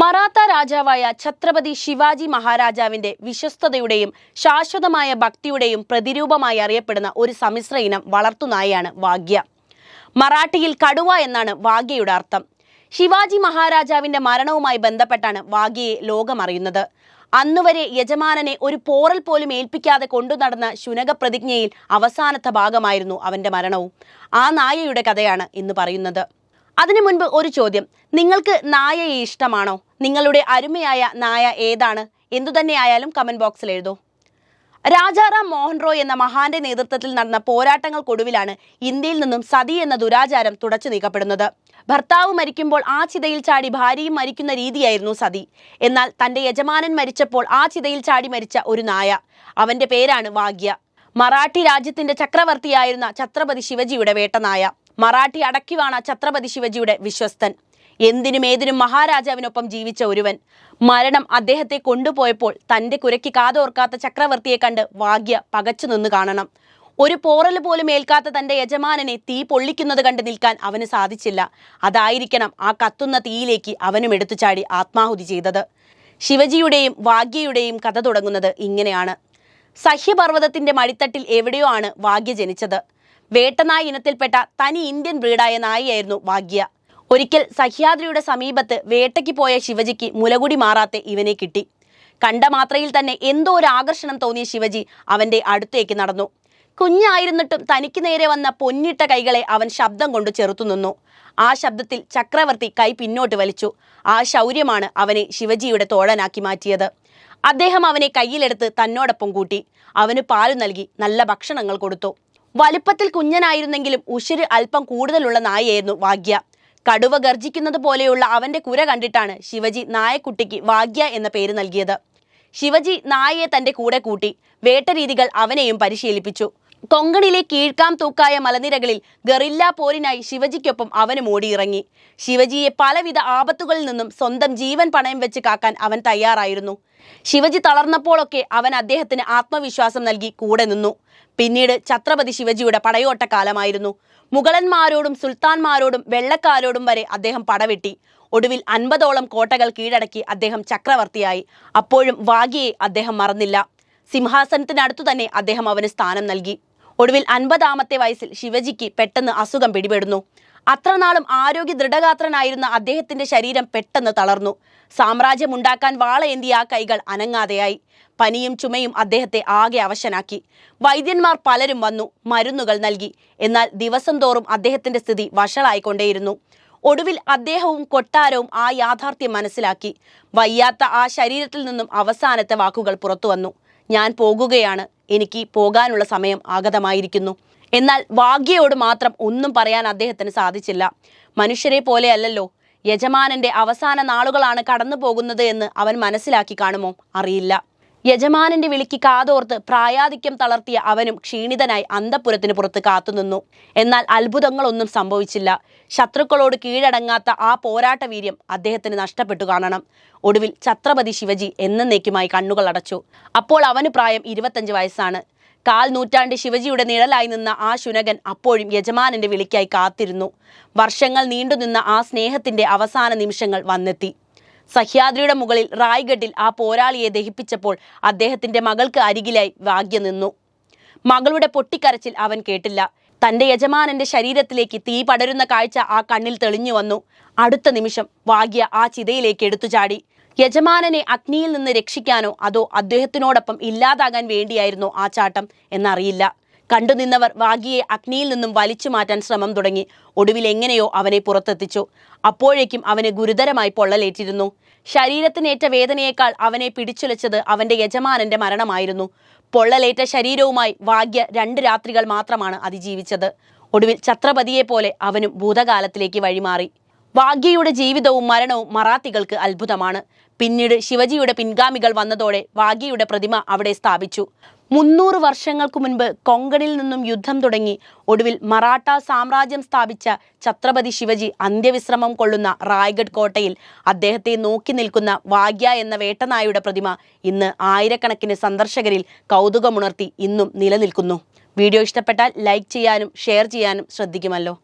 മറാത്ത രാജാവായ ഛത്രപതി ശിവാജി മഹാരാജാവിന്റെ വിശ്വസ്തതയുടെയും ശാശ്വതമായ ഭക്തിയുടെയും പ്രതിരൂപമായി അറിയപ്പെടുന്ന ഒരു സമ്മിശ്ര ഇനം വളർത്തുനായയാണ് വാഗ്യ. മറാഠിയിൽ കടുവ എന്നാണ് വാഗ്യയുടെ അർത്ഥം. ശിവാജി മഹാരാജാവിന്റെ മരണവുമായി ബന്ധപ്പെട്ടാണ് വാഗ്യയെ ലോകമറിയുന്നത് അന്നുവരെ യജമാനനെ ഒരു പോറൽ പോലും ഏൽപ്പിക്കാതെ കൊണ്ടുനടന്ന ശുനക പ്രതിജ്ഞയിൽ അവസാനത്തെ ഭാഗമായിരുന്നു അവന്റെ മരണവും. ആ നായയുടെ കഥയാണ് ഇന്ന് പറയുന്നത്. അതിനു മുൻപ് ഒരു ചോദ്യം. നിങ്ങൾക്ക് നായയെ ഇഷ്ടമാണോ? നിങ്ങളുടെ അരുമയായ നായ ഏതാണ്? എന്തുതന്നെയായാലും കമന്റ് ബോക്സിൽ എഴുതൂ. രാജാറാം മോഹൻ റോയ് എന്ന മഹാന്റെ നേതൃത്വത്തിൽ നടന്ന പോരാട്ടങ്ങൾക്കൊടുവിലാണ് ഇന്ത്യയിൽ നിന്നും സതി എന്ന ദുരാചാരം തുടച്ചു നീക്കപ്പെടുന്നത്. ഭർത്താവ് മരിക്കുമ്പോൾ ആ ചിതയിൽ ചാടി ഭാര്യയും മരിക്കുന്ന രീതിയായിരുന്നു സതി. എന്നാൽ തന്റെ യജമാനൻ മരിച്ചപ്പോൾ ആ ചിതയിൽ ചാടി മരിച്ച ഒരു നായ. അവന്റെ പേരാണ് വാഗ്യ. മറാഠി രാജ്യത്തിന്റെ ചക്രവർത്തിയായിരുന്ന ഛത്രപതി ശിവജിയുടെ വേട്ടനായ. മറാഠി അടക്കിവാണ ഛത്രപതി ശിവജിയുടെ വിശ്വസ്തൻ. എന്തിനും ഏതിനും മഹാരാജാവിനൊപ്പം ജീവിച്ച ഒരുവൻ. മരണം അദ്ദേഹത്തെ കൊണ്ടുപോയപ്പോൾ തന്റെ കുരയ്ക്ക് കാതോർക്കാത്ത ചക്രവർത്തിയെ കണ്ട് വാഗ്യ പകച്ചു നിന്ന് കാണണം. ഒരു പോറൽ പോലും ഏൽക്കാത്ത തന്റെ യജമാനനെ തീ പൊള്ളിക്കുന്നത് കണ്ട് നിൽക്കാൻ അവന് സാധിച്ചില്ല. അതായിരിക്കണം ആ കത്തുന്ന തീയിലേക്ക് അവനും എടുത്തു ചാടി ആത്മാഹുതി ചെയ്തത്. ശിവജിയുടെയും വാഗ്യയുടെയും കഥ തുടങ്ങുന്നത് ഇങ്ങനെയാണ്. സഹ്യപർവതത്തിന്റെ മടിത്തട്ടിൽ എവിടെയോ ആണ് വാഗ്യ ജനിച്ചത്. വേട്ടനായ ഇനത്തിൽപ്പെട്ട തനി ഇന്ത്യൻ ബ്രീഡായ നായിയായിരുന്നു വാഗ്യ. ഒരിക്കൽ സഹ്യാദ്രിയുടെ സമീപത്ത് വേട്ടയ്ക്ക് പോയ ശിവജിക്ക് മുലകുടി മാറാത്തെ ഇവനെ കിട്ടി. കണ്ട മാത്രയിൽ തന്നെ എന്തോ ഒരു ആകർഷണം തോന്നിയ ശിവജി അവന്റെ അടുത്തേക്ക് നടന്നു. കുഞ്ഞായിരുന്നിട്ടും തനിക്ക് നേരെ വന്ന പൊന്നിട്ട കൈകളെ അവൻ ശബ്ദം കൊണ്ട് ചെറുത്തുനിന്നു ആ ശബ്ദത്തിൽ ചക്രവർത്തി കൈ പിന്നോട്ട് വലിച്ചു. ആ ശൗര്യമാണ് അവനെ ശിവജിയുടെ തോഴനാക്കി മാറ്റിയത്. അദ്ദേഹം അവനെ കയ്യിലെടുത്ത് തന്നോടൊപ്പം കൂട്ടി. അവന് പാൽ നൽകി നല്ല ഭക്ഷണങ്ങൾ കൊടുത്തു. വലുപ്പത്തിൽ കുഞ്ഞനായിരുന്നെങ്കിലും ഉശിര് അല്പം കൂടുതലുള്ള നായയായിരുന്നു വാഗ്യ കടുവ ഗർജിക്കുന്നത് പോലെയുള്ള അവന്റെ കുര കണ്ടിട്ടാണ് ശിവജി നായക്കുട്ടിക്ക് വാഗ്യ എന്ന പേര് നൽകിയത്. ശിവജി നായയെ തന്റെ കൂടെ കൂട്ടി വേട്ടരീതികൾ അവനെയും പരിശീലിപ്പിച്ചു. കൊങ്കണിലെ കീഴ്ക്കാം തൂക്കായ മലനിരകളിൽ ഗറില്ല പോരിനായി ശിവജിക്കൊപ്പം അവനും ഓടിയിറങ്ങി. ശിവജിയെ പലവിധ ആപത്തുകളിൽ നിന്നും സ്വന്തം ജീവൻ പണയം വെച്ച് കാക്കാൻ അവൻ തയ്യാറായിരുന്നു. ശിവജി തളർന്നപ്പോഴൊക്കെ അവൻ അദ്ദേഹത്തിന് ആത്മവിശ്വാസം നൽകി കൂടെ നിന്നു. പിന്നീട് ഛത്രപതി ശിവജിയുടെ പടയോട്ട കാലമായിരുന്നു മുഗളന്മാരോടും സുൽത്താൻമാരോടും വെള്ളക്കാരോടും വരെ അദ്ദേഹം പടവെട്ടി. ഒടുവിൽ അൻപതോളം കോട്ടകൾ കീഴടക്കി അദ്ദേഹം ചക്രവർത്തിയായി. അപ്പോഴും വാഗിയെ അദ്ദേഹം മറന്നില്ല. സിംഹാസനത്തിനടുത്തു തന്നെ അദ്ദേഹം അവന് സ്ഥാനം നൽകി. ഒടുവിൽ അൻപതാമത്തെ വയസ്സിൽ ശിവജിക്ക് പെട്ടെന്ന് അസുഖം പിടിപെടുന്നു. അത്രനാളും ആരോഗ്യ ദൃഢഗാത്രനായിരുന്ന അദ്ദേഹത്തിന്റെ ശരീരം പെട്ടെന്ന് തളർന്നു. സാമ്രാജ്യമുണ്ടാക്കാൻ വാളയേന്തിയ ആ കൈകൾ അനങ്ങാതെയായി. പനിയും ചുമയും അദ്ദേഹത്തെ ആകെ അവശനാക്കി. വൈദ്യന്മാർ പലരും വന്നു മരുന്നുകൾ നൽകി. എന്നാൽ ദിവസം തോറും അദ്ദേഹത്തിന്റെ സ്ഥിതി വഷളായിക്കൊണ്ടേയിരുന്നു. ഒടുവിൽ അദ്ദേഹവും കൊട്ടാരവും ആ യാഥാർത്ഥ്യം മനസ്സിലാക്കി. വയ്യാത്ത ആ ശരീരത്തിൽ നിന്നും അവസാനത്തെ വാക്കുകൾ പുറത്തു വന്നു ഞാൻ പോകുകയാണ്. എനിക്ക് പോകാനുള്ള സമയം ആഗതമായിരിക്കുന്നു. എന്നാൽ വാഗ്യയോട് മാത്രം ഒന്നും പറയാൻ അദ്ദേഹത്തിന് സാധിച്ചില്ല. മനുഷ്യരെ പോലെയല്ലല്ലോ യജമാനന്റെ അവസാന നാളുകളാണ് കടന്നു പോകുന്നത് എന്ന് അവൻ മനസ്സിലാക്കി കാണുമോ? അറിയില്ല. യജമാനന്റെ വിളിക്ക് കാതോർത്ത് പ്രായാധിക്യം തളർത്തിയ അവനും ക്ഷീണിതനായി അന്തപുരത്തിന് പുറത്ത് കാത്തുനിന്നു. എന്നാൽ അത്ഭുതങ്ങളൊന്നും സംഭവിച്ചില്ല. ശത്രുക്കളോട് കീഴടങ്ങാത്ത ആ പോരാട്ട വീര്യം അദ്ദേഹത്തിന് നഷ്ടപ്പെട്ടു കാണണം. ഒടുവിൽ ഛത്രപതി ശിവജി എന്നേക്കുമായി കണ്ണുകൾ അടച്ചു. അപ്പോൾ അവന് പ്രായം ഇരുപത്തഞ്ച് വയസ്സാണ്. കാൽ നൂറ്റാണ്ട് ശിവജിയുടെ നിഴലായി നിന്ന ആ ശുനകൻ അപ്പോഴും യജമാനന്റെ വിളിക്കായി കാത്തിരുന്നു. വർഷങ്ങൾ നീണ്ടുനിന്ന ആ സ്നേഹത്തിന്റെ അവസാന നിമിഷങ്ങൾ വന്നെത്തി. സഹ്യാദ്രിയുടെ മുകളിൽ റായ്ഗഡിൽ ആ പോരാളിയെ ദഹിപ്പിച്ചപ്പോൾ അദ്ദേഹത്തിന്റെ മകൾക്ക് അരികിലായി വാഗ്യ നിന്നു. മകളുടെ പൊട്ടിക്കരച്ചിൽ അവൻ കേട്ടില്ല. തന്റെ യജമാനന്റെ ശരീരത്തിലേക്ക് തീ പടരുന്ന കാഴ്ച ആ കണ്ണിൽ തെളിഞ്ഞു വന്നു. അടുത്ത നിമിഷം വാഗ്യ ആ ചിതയിലേക്ക് എടുത്തു ചാടി. യജമാനനെ അഗ്നിയിൽ നിന്ന് രക്ഷിക്കാനോ അതോ അദ്ദേഹത്തിനോടൊപ്പം ഇല്ലാതാകാൻ വേണ്ടിയായിരുന്നോ ആ ചാട്ടം എന്നറിയില്ല. കണ്ടുനിന്നവർ വാഗിയെ അഗ്നിയിൽ നിന്നും വലിച്ചു മാറ്റാൻ ശ്രമം തുടങ്ങി. ഒടുവിൽ എങ്ങനെയോ അവനെ പുറത്തെത്തിച്ചു. അപ്പോഴേക്കും അവന് ഗുരുതരമായി പൊള്ളലേറ്റിരുന്നു. ശരീരത്തിനേറ്റ വേദനയേക്കാൾ അവനെ പിടിച്ചുലച്ചത് അവന്റെ യജമാനന്റെ മരണമായിരുന്നു. പൊള്ളലേറ്റ ശരീരവുമായി വാഗ്യ രണ്ട് രാത്രികൾ മാത്രമാണ് അതിജീവിച്ചത്. ഒടുവിൽ ഛത്രപതിയെ പോലെ അവനും ഭൂതകാലത്തിലേക്ക് വഴിമാറി. വാഗ്യയുടെ ജീവിതവും മരണവും മറാത്തികൾക്ക് അത്ഭുതമാണ്. പിന്നീട് ശിവജിയുടെ പിൻഗാമികൾ വന്നതോടെ വാഗ്യയുടെ പ്രതിമ അവിടെ സ്ഥാപിച്ചു. മുന്നൂറ് വർഷങ്ങൾക്ക് മുൻപ് കൊങ്കണിൽ നിന്നും യുദ്ധം തുടങ്ങി ഒടുവിൽ മറാഠ സാമ്രാജ്യം സ്ഥാപിച്ച ഛത്രപതി ശിവജി അന്ത്യവിശ്രമം കൊള്ളുന്ന റായ്ഗഡ് കോട്ടയിൽ അദ്ദേഹത്തെ നോക്കി നിൽക്കുന്ന വാഗ്യ എന്ന വേട്ടനായുടെ പ്രതിമ ഇന്ന് ആയിരക്കണക്കിന് സന്ദർശകരിൽ കൗതുകമുണർത്തി ഇന്നും നിലനിൽക്കുന്നു. വീഡിയോ ഇഷ്ടപ്പെട്ടാൽ ലൈക്ക് ചെയ്യാനും ഷെയർ ചെയ്യാനും ശ്രദ്ധിക്കുമല്ലോ.